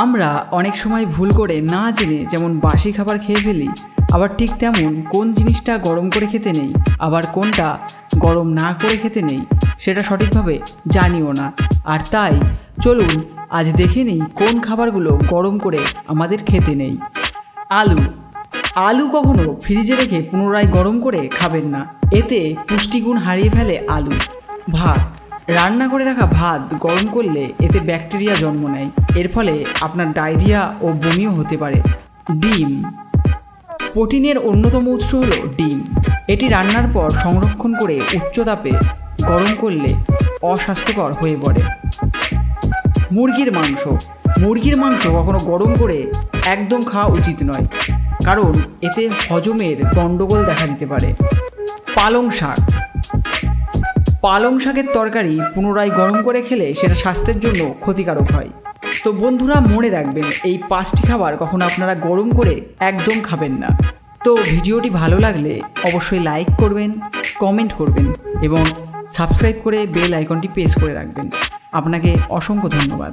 আমরা অনেক সময় ভুল করে না জেনে যেমন বাসি খাবার খেয়ে ফেলি, আবার ঠিক তেমন কোন জিনিসটা গরম করে খেতে নেই, আবার কোনটা গরম না করে খেতে নেই, সেটা সঠিকভাবে জানিও না। আর তাই, চলুন আজ দেখে নিই কোন খাবারগুলো গরম করে আমাদের খেতে নেই। আলু। আলু কখনো ফ্রিজে রেখে পুনরায় গরম করে খাবেন না। এতে পুষ্টিগুণ হারিয়ে ফেলে আলু। ভাত। রান্না করে রাখা ভাত গরম করলে এতে ব্যাকটেরিয়া জন্ম নেয়। এর ফলে আপনার ডায়রিয়া ও বমিও হতে পারে। ডিম। প্রোটিনের অন্যতম উৎস হলো ডিম। এটি রান্নার পর সংরক্ষণ করে উচ্চ তাপে গরম করলে অস্বাস্থ্যকর হয়ে পড়ে। মুরগির মাংস। মুরগির মাংস কখনো গরম করে একদম খাওয়া উচিত নয়, কারণ এতে হজমের গণ্ডগোল দেখা দিতে পারে। পালং শাক। পালং শাকের তরকারি পুনরায় গরম করে খেলে সেটা স্বাস্থ্যের জন্য ক্ষতিকারক হয়। তো বন্ধুরা মনে রাখবেন, এই পাঁচটি খাবার কখনো আপনারা গরম করে একদম খাবেন না। তো ভিডিওটি ভালো লাগলে অবশ্যই লাইক করবেন, কমেন্ট করবেন এবং সাবস্ক্রাইব করে বেল আইকনটি প্রেস করে রাখবেন। আপনাকে অসংখ্য ধন্যবাদ।